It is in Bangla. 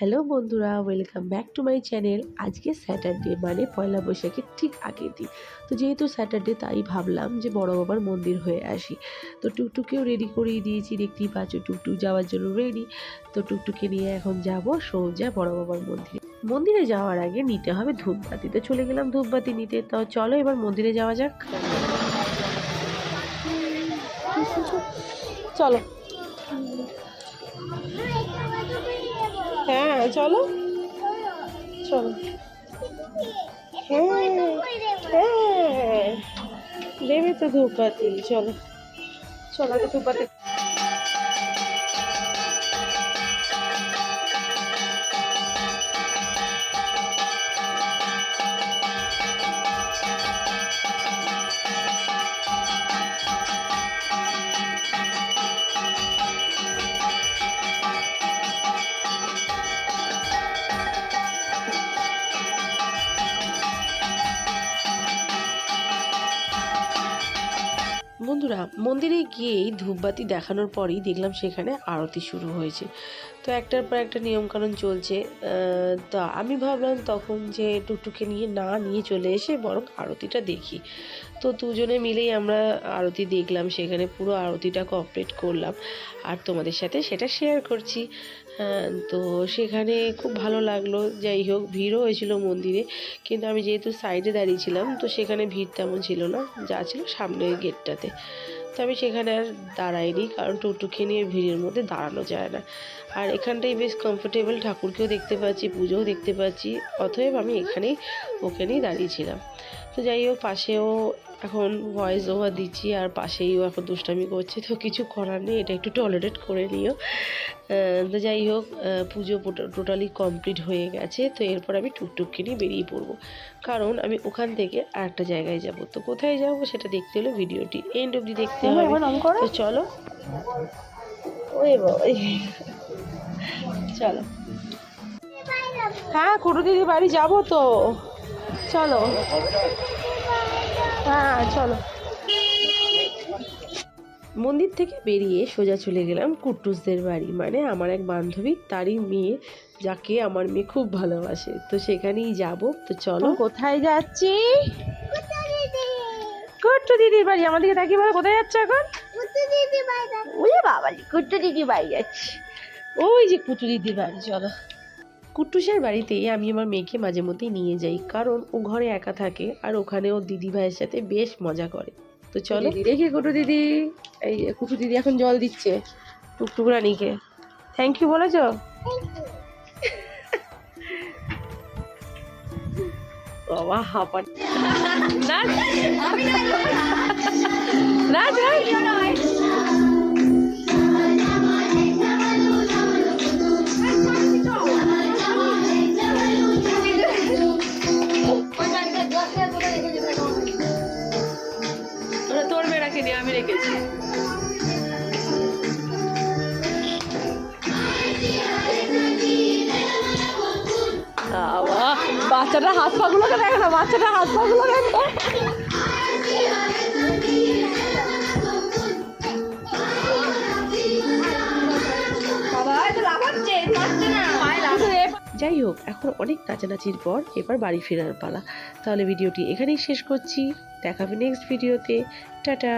হ্যালো বন্ধুরা, welcome back to my channel. আজকে স্যাটারডে মানে পয়লা বৈশাখের ঠিক আগের দিন। তো যেহেতু স্যাটারডে, তাই ভাবলাম যে বড় বাবার মন্দির হয়ে আসি। তো টুকটুকেও রেডি করিয়ে দিয়েছি, দেখতেই পাচ্ছ টুকটুক যাওয়ার জন্য রেডি তো টুকটুকে নিয়ে এখন যাব সোজা বড় বাবার মন্দিরে। মন্দিরে যাওয়ার আগে নিতে হবে ধূপবাতি। তো চলে গেলাম ধূপবাতি নিতে। তো চলো এবার মন্দিরে যাওয়া যাক। চলো। হ্যাঁ চলো। চলো। হ্যাঁ হ্যাঁ। দেবে তো ধূপবাতি চলো। চলো ধূপবাতি বন্ধুরা, মন্দিরে গিয়েই ধূপবাতি দেখানোর পরেই দেখলাম সেখানে আরতি শুরু হয়েছে। তো একটার পর একটা নিয়মকানুন চলছে। তা আমি ভাবলাম তখন যে টুকটুকে নিয়ে না নিয়ে চলে এসে বরং আরতিটা দেখি। তো দুজনে মিলেই আমরা আরতি দেখলাম, সেখানে পুরো আরতিটা কমপ্লিট করলাম আর তোমাদের সাথে সেটা শেয়ার করছি। তো সেখানে খুব ভালো লাগল, যাই হোক ভিড়ও হয়েছিল মন্দিরে, কিন্তু আমি যেহেতু সাইডে দাঁড়িয়েছিলাম তো সেখানে ভিড় তেমন ছিল না, যা ছিল সামনের গেটটাতে তো আমি সেখানে আর দাঁড়াইনি, কারণ টুকটুকি নিয়ে ভিড়ের মধ্যে দাঁড়ানো যায় না। আর এখানটাই বেশ কমফোর্টেবল ঠাকুরকেও দেখতে পাচ্ছি, পুজোও দেখতে পাচ্ছি, অতএব আমি এখানেই ওখানেই দাঁড়িয়েছিলাম তো যাই হোক, পাশেও এখন ভয়েস ওভার দিচ্ছি আর পাশেইও এখন দুষ্টামি করছে। তো কিছু করার নেই এটা একটু টলারেট করে নিও। তো যাই হোক পুজো টোটালি কমপ্লিট হয়ে গেছে। তো এরপর আমি টুকটুককে নিয়ে বেরিয়ে পড়ব। কারণ আমি ওখান থেকে আরেকটা জায়গায় যাব। তো কোথায় যাব সেটা দেখতে হলে ভিডিওটি এন্ড অবধি দেখতে হবে। তো চলো। ওই চলো। হ্যাঁ কুটু দিদি বাড়ি যাব তো। চলো। হ্যাঁ চলো। মন্দির থেকে বেরিয়ে সোজা চলে গেলাম কুট্টুসদের বাড়ি। মানে আমার এক বান্ধবী তারই মেয়ে যাকে আমার মেয়ে খুব ভালোবাসে। তো সেখানেই যাব। তো চলো। কোথায় যাচ্ছি? কুট্টু দিদির বাড়ি। আমাদেরকে তাকিয়ে বলো কোথায় যাচ্ছে এখন? ওই বাবা কুট্টু দিদি বাড়ি যাচ্ছি। ওই যে কুট্টু দিদির বাড়ি চলো। কুট্টুসের বাড়িতে আমি আমার মেয়েকে মাঝে মধ্যেই নিয়ে যাই কারণ ও ঘরে একা থাকে আর ওখানে ও দিদি ভাইয়ের সাথে বেশ মজা করে। তো চলো। দেখি কুটু দিদি। এই কুটু দিদি এখন জল দিচ্ছে। টুকটুক রানীকে। থ্যাংক ইউ বলেছ? বাবা হাঁপান। না না বাচ্চাটা হাত পা গুলোকে দেখে না, বাচ্চাটা হাত পা গুলো দেখো। যাই হোক, এখন অনেক নাচানাচির পর এবার বাড়ি ফেরার পালা। তাহলে ভিডিওটি এখানেই শেষ করছি। দেখাবে নেক্সট ভিডিওতে টাটা।